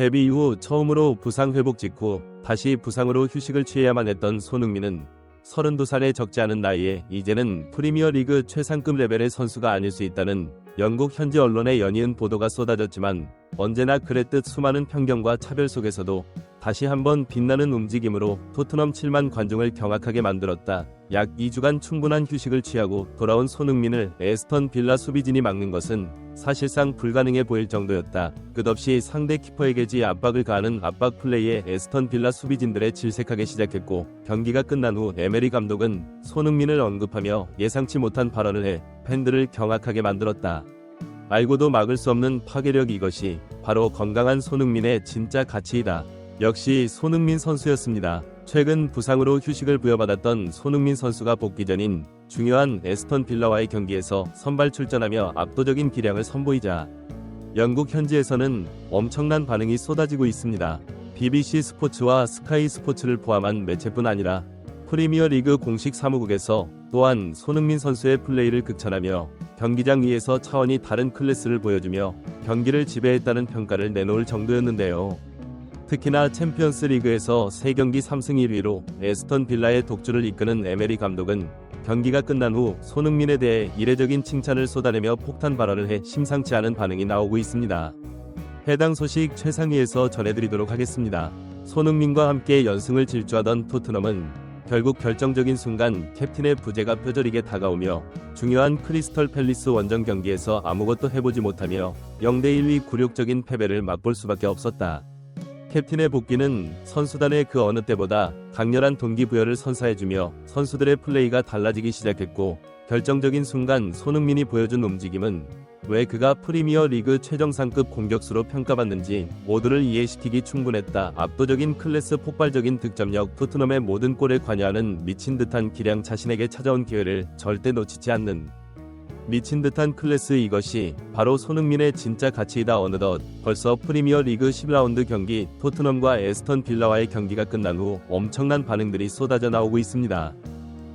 데뷔 이후 처음으로 부상 회복 직후 다시 부상으로 휴식을 취해야만 했던 손흥민은 32살의 적지 않은 나이에 이제는 프리미어 리그 최상급 레벨의 선수가 아닐 수 있다는 영국 현지 언론의 연이은 보도가 쏟아졌지만 언제나 그랬듯 수많은 편견과 차별 속에서도 다시 한번 빛나는 움직임으로 토트넘 7만 관중을 경악하게 만들었다. 약 2주간 충분한 휴식을 취하고 돌아온 손흥민을 에스턴 빌라 수비진이 막는 것은 사실상 불가능해 보일 정도였다. 끝없이 상대 키퍼에게지 압박을 가하는 압박 플레이에 에스턴 빌라 수비진들의 질색하게 시작했고 경기가 끝난 후 에메리 감독은 손흥민을 언급하며 예상치 못한 발언을 해 팬들을 경악하게 만들었다. 알고도 막을 수 없는 파괴력 이것이 바로 건강한 손흥민의 진짜 가치이다. 역시 손흥민 선수였습니다. 최근 부상으로 휴식을 부여받았던 손흥민 선수가 복귀 전인 중요한 에스턴 빌라와의 경기에서 선발 출전하며 압도적인 기량을 선보이자 영국 현지에서는 엄청난 반응이 쏟아지고 있습니다. BBC 스포츠와 스카이 스포츠를 포함한 매체뿐 아니라 프리미어 리그 공식 사무국에서 또한 손흥민 선수의 플레이를 극찬하며 경기장 위에서 차원이 다른 클래스를 보여주며 경기를 지배했다는 평가를 내놓을 정도였는데요. 특히나 챔피언스 리그에서 3경기 3승 1위로 에스턴 빌라의 독주를 이끄는 에메리 감독은 경기가 끝난 후 손흥민에 대해 이례적인 칭찬을 쏟아내며 폭탄 발언을 해 심상치 않은 반응이 나오고 있습니다. 해당 소식 최상위에서 전해드리도록 하겠습니다. 손흥민과 함께 연승을 질주하던 토트넘은 결국 결정적인 순간 캡틴의 부재가 뼈저리게 다가오며 중요한 크리스털 팰리스 원정 경기에서 아무것도 해보지 못하며 0대1위 굴욕적인 패배를 맛볼 수밖에 없었다. 캡틴의 복귀는 선수단의 그 어느 때보다 강렬한 동기부여를 선사해주며 선수들의 플레이가 달라지기 시작했고 결정적인 순간 손흥민이 보여준 움직임은 왜 그가 프리미어 리그 최정상급 공격수로 평가받는지 모두를 이해시키기 충분했다. 압도적인 클래스 폭발적인 득점력 토트넘의 모든 골에 관여하는 미친 듯한 기량 자신에게 찾아온 기회를 절대 놓치지 않는 미친 듯한 클래스 이것이 바로 손흥민의 진짜 가치이다 어느덧 벌써 프리미어 리그 10라운드 경기 토트넘과 에스턴 빌라와의 경기가 끝난 후 엄청난 반응들이 쏟아져 나오고 있습니다.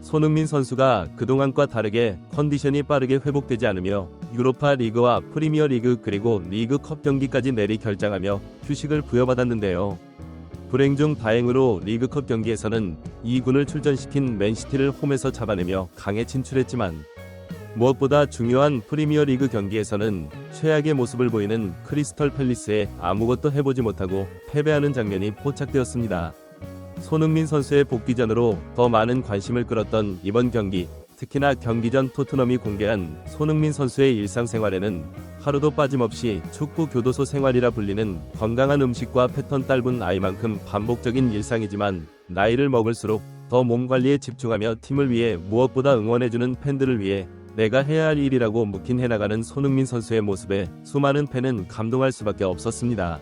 손흥민 선수가 그동안과 다르게 컨디션이 빠르게 회복되지 않으며 유로파 리그와 프리미어 리그 그리고 리그컵 경기까지 내리 결장하며 휴식을 부여받았는데요. 불행 중 다행으로 리그컵 경기에서는 2군을 출전시킨 맨시티를 홈에서 잡아내며 강에 진출했지만 무엇보다 중요한 프리미어 리그 경기에서는 최악의 모습을 보이는 크리스털 팰리스에 아무것도 해보지 못하고 패배하는 장면이 포착되었습니다. 손흥민 선수의 복귀전으로 더 많은 관심을 끌었던 이번 경기, 특히나 경기 전 토트넘이 공개한 손흥민 선수의 일상생활에는 하루도 빠짐없이 축구 교도소 생활이라 불리는 건강한 음식과 패턴 짧은 아이만큼 반복적인 일상이지만 나이를 먹을수록 더 몸 관리에 집중하며 팀을 위해 무엇보다 응원해주는 팬들을 위해 내가 해야 할 일이라고 묵힌 해나가는 손흥민 선수의 모습에 수많은 팬은 감동할 수밖에 없었습니다.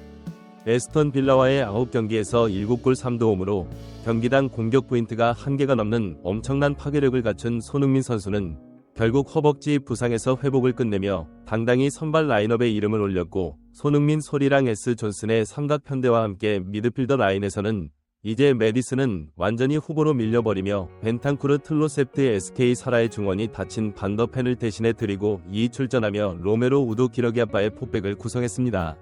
에스턴 빌라와의 9경기에서 7골 3도움으로 경기당 공격 포인트가 한개가 넘는 엄청난 파괴력을 갖춘 손흥민 선수는 결국 허벅지 부상에서 회복을 끝내며 당당히 선발 라인업에 이름을 올렸고 손흥민 소리랑 에스 존슨의 삼각 편대와 함께 미드필더 라인에서는 이제 메디슨은 완전히 후보로 밀려버리며 벤탄쿠르 틀로셉트 SK 사라의 중원이 다친 반더펜을 대신해 드리고 2 출전하며 로메로 우도 기러기 아빠의 포백을 구성했습니다.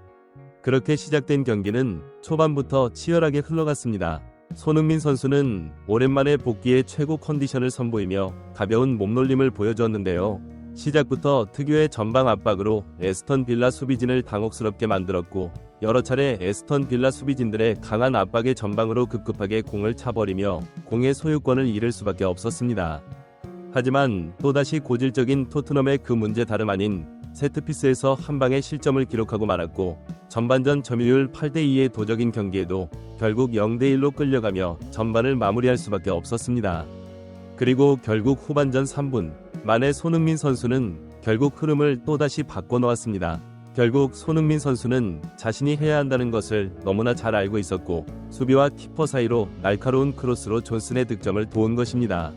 그렇게 시작된 경기는 초반부터 치열하게 흘러갔습니다. 손흥민 선수는 오랜만에 복귀에 최고 컨디션을 선보이며 가벼운 몸놀림을 보여주었는데요. 시작부터 특유의 전방 압박으로 에스턴 빌라 수비진을 당혹스럽게 만들었고 여러 차례 에스턴 빌라 수비진들의 강한 압박의 전방으로 급급하게 공을 차버리며 공의 소유권을 잃을 수밖에 없었습니다. 하지만 또다시 고질적인 토트넘의 그 문제 다름 아닌 세트피스에서 한 방에 실점을 기록하고 말았고 전반전 점유율 8대2의 도적인 경기에도 결국 0대1로 끌려가며 전반을 마무리할 수밖에 없었습니다. 그리고 결국 후반전 3분 만에 손흥민 선수는 결국 흐름을 또다시 바꿔놓았습니다. 결국 손흥민 선수는 자신이 해야 한다는 것을 너무나 잘 알고 있었고 수비와 키퍼 사이로 날카로운 크로스로 존슨의 득점을 도운 것입니다.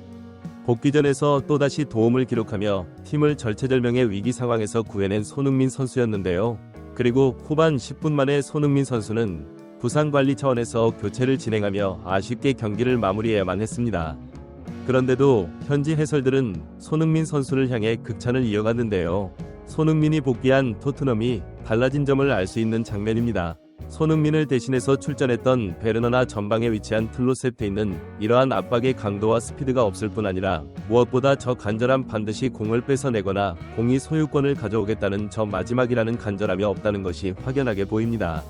복귀전에서 또다시 도움을 기록하며 팀을 절체절명의 위기 상황에서 구해낸 손흥민 선수였는데요. 그리고 후반 10분 만에 손흥민 선수는 부상 관리 차원에서 교체를 진행하며 아쉽게 경기를 마무리해야만 했습니다. 그런데도 현지 해설들은 손흥민 선수를 향해 극찬을 이어갔는데요. 손흥민이 복귀한 토트넘이 달라진 점을 알 수 있는 장면입니다. 손흥민을 대신해서 출전했던 베르너나 전방에 위치한 틀로셉테이는 이러한 압박의 강도와 스피드가 없을 뿐 아니라 무엇보다 저 간절함 반드시 공을 뺏어내거나 공이 소유권을 가져오겠다는 저 마지막이라는 간절함이 없다는 것이 확연하게 보입니다.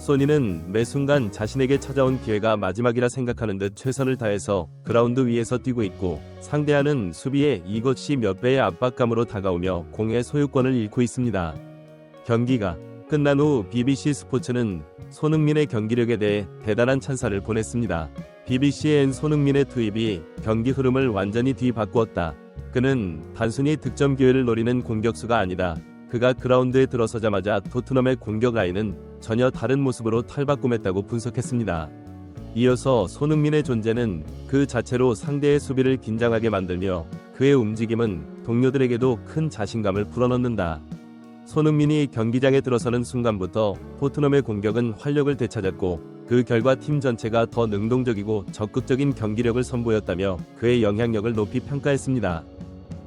소니는 매 순간 자신에게 찾아온 기회가 마지막이라 생각하는 듯 최선을 다해서 그라운드 위에서 뛰고 있고 상대하는 수비에 이것이 몇 배의 압박감으로 다가오며 공의 소유권을 잃고 있습니다. 경기가 끝난 후 BBC 스포츠는 손흥민의 경기력에 대해 대단한 찬사를 보냈습니다. BBC엔 손흥민의 투입이 경기 흐름을 완전히 뒤바꾸었다. 그는 단순히 득점 기회를 노리는 공격수가 아니다. 그가 그라운드에 들어서자마자 토트넘의 공격 라인은 전혀 다른 모습으로 탈바꿈했다고 분석했습니다. 이어서 손흥민의 존재는 그 자체로 상대의 수비를 긴장하게 만들며 그의 움직임은 동료들에게도 큰 자신감을 불어넣는다. 손흥민이 경기장에 들어서는 순간부터 토트넘의 공격은 활력을 되찾았고 그 결과 팀 전체가 더 능동적이고 적극적인 경기력을 선보였다며 그의 영향력을 높이 평가했습니다.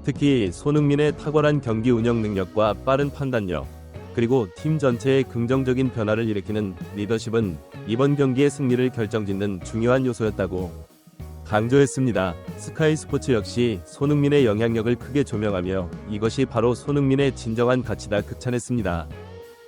특히 손흥민의 탁월한 경기 운영 능력과 빠른 판단력, 그리고 팀 전체의 긍정적인 변화를 일으키는 리더십은 이번 경기의 승리를 결정짓는 중요한 요소였다고 강조했습니다. 스카이 스포츠 역시 손흥민의 영향력을 크게 조명하며 이것이 바로 손흥민의 진정한 가치다 극찬했습니다.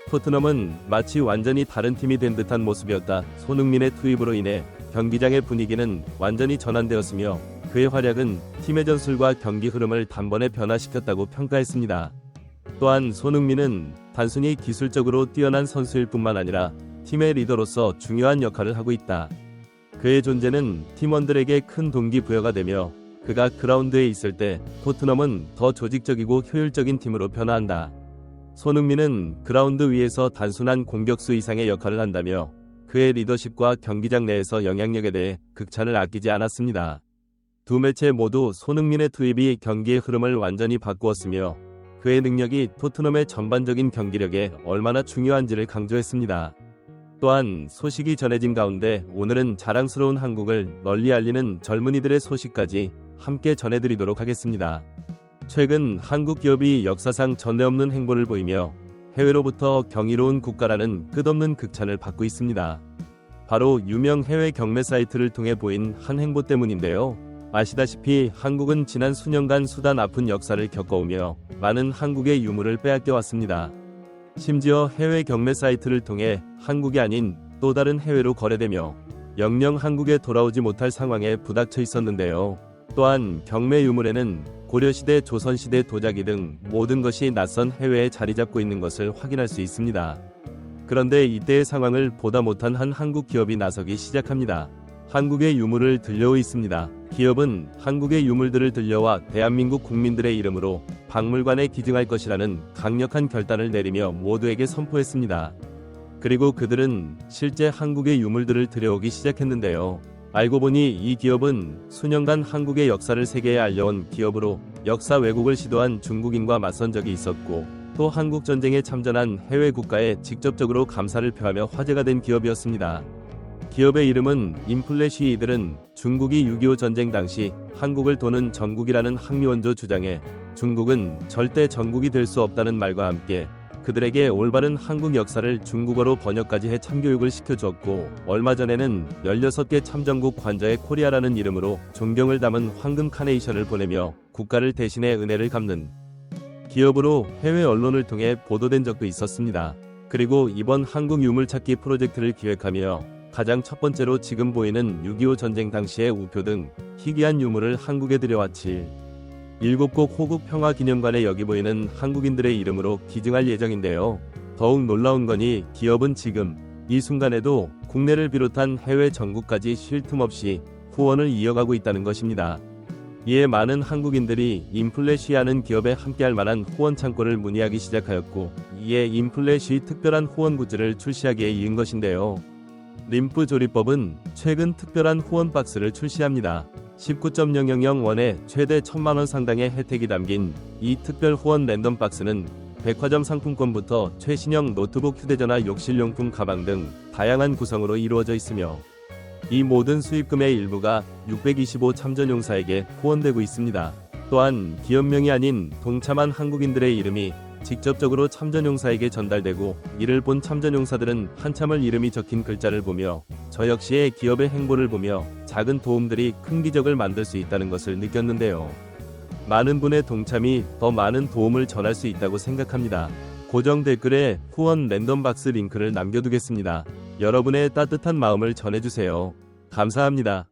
토트넘은 마치 완전히 다른 팀이 된 듯한 모습이었다. 손흥민의 투입으로 인해 경기장의 분위기는 완전히 전환되었으며 그의 활약은 팀의 전술과 경기 흐름을 단번에 변화시켰다고 평가했습니다. 또한 손흥민은 단순히 기술적으로 뛰어난 선수일 뿐만 아니라 팀의 리더로서 중요한 역할을 하고 있다. 그의 존재는 팀원들에게 큰 동기부여가 되며 그가 그라운드에 있을 때 토트넘은 더 조직적이고 효율적인 팀으로 변화한다. 손흥민은 그라운드 위에서 단순한 공격수 이상의 역할을 한다며 그의 리더십과 경기장 내에서 영향력에 대해 극찬을 아끼지 않았습니다. 두 매체 모두 손흥민의 투입이 경기의 흐름을 완전히 바꾸었으며 그의 능력이 토트넘의 전반적인 경기력에 얼마나 중요한지를 강조했습니다. 또한 소식이 전해진 가운데 오늘은 자랑스러운 한국을 널리 알리는 젊은이들의 소식까지 함께 전해드리도록 하겠습니다. 최근 한국 기업이 역사상 전례 없는 행보를 보이며 해외로부터 경이로운 국가라는 끝없는 극찬을 받고 있습니다. 바로 유명 해외 경매 사이트를 통해 보인 한 행보 때문인데요. 아시다시피 한국은 지난 수년간 수단 아픈 역사를 겪어오며 많은 한국의 유물을 빼앗겨 왔습니다. 심지어 해외 경매 사이트를 통해 한국이 아닌 또 다른 해외로 거래되며 영영 한국에 돌아오지 못할 상황에 부닥쳐 있었는데요. 또한 경매 유물에는 고려시대, 조선시대 도자기 등 모든 것이 낯선 해외에 자리 잡고 있는 것을 확인할 수 있습니다. 그런데 이때의 상황을 보다 못한 한 한국 기업이 나서기 시작합니다. 한국의 유물을 들려오 있습니다. 기업은 한국의 유물들을 들려와 대한민국 국민들의 이름으로 박물관에 기증할 것이라는 강력한 결단을 내리며 모두에게 선포했습니다. 그리고 그들은 실제 한국의 유물들을 들여오기 시작했는데요. 알고 보니 이 기업은 수년간 한국의 역사를 세계에 알려온 기업으로 역사 왜곡을 시도한 중국인과 맞선 적이 있었고 또 한국 전쟁에 참전한 해외 국가에 직접적으로 감사를 표하며 화제가 된 기업이었습니다. 기업의 이름은 인플래시 이들은 중국이 6.25 전쟁 당시 한국을 도는 전국이라는 항미원조 주장에 중국은 절대 전국이 될 수 없다는 말과 함께 그들에게 올바른 한국 역사를 중국어로 번역까지 해 참교육을 시켜주었고 얼마 전에는 16개 참전국 관저에 코리아라는 이름으로 존경을 담은 황금 카네이션을 보내며 국가를 대신해 은혜를 갚는 기업으로 해외 언론을 통해 보도된 적도 있었습니다. 그리고 이번 한국 유물 찾기 프로젝트를 기획하며 가장 첫 번째로 지금 보이는 6.25 전쟁 당시의 우표 등 희귀한 유물을 한국에 들여왔지. 일곱곡 호국 평화 기념관에 여기 보이는 한국인들의 이름으로 기증할 예정인데요. 더욱 놀라운 거니 기업은 지금 이 순간에도 국내를 비롯한 해외 전국까지 쉴 틈 없이 후원을 이어가고 있다는 것입니다. 이에 많은 한국인들이 인플래시하는 기업에 함께할 만한 후원 창고를 문의하기 시작하였고 이에 인플래시 특별한 후원 굿즈를 출시하기에 이은 것인데요. 림프 조리법은 최근 특별한 후원 박스를 출시합니다. 19.000원에 최대 1000만원 상당의 혜택이 담긴 이 특별 후원 랜덤 박스는 백화점 상품권부터 최신형 노트북 휴대전화 욕실용품 가방 등 다양한 구성으로 이루어져 있으며 이 모든 수입금의 일부가 625 참전용사에게 후원되고 있습니다. 또한 기업명이 아닌 동참한 한국인들의 이름이 직접적으로 참전용사에게 전달되고 이를 본 참전용사들은 한참을 이름이 적힌 글자를 보며 저 역시의 기업의 행보를 보며 작은 도움들이 큰 기적을 만들 수 있다는 것을 느꼈는데요. 많은 분의 동참이 더 많은 도움을 전할 수 있다고 생각합니다. 고정 댓글에 후원 랜덤박스 링크를 남겨두겠습니다. 여러분의 따뜻한 마음을 전해주세요. 감사합니다.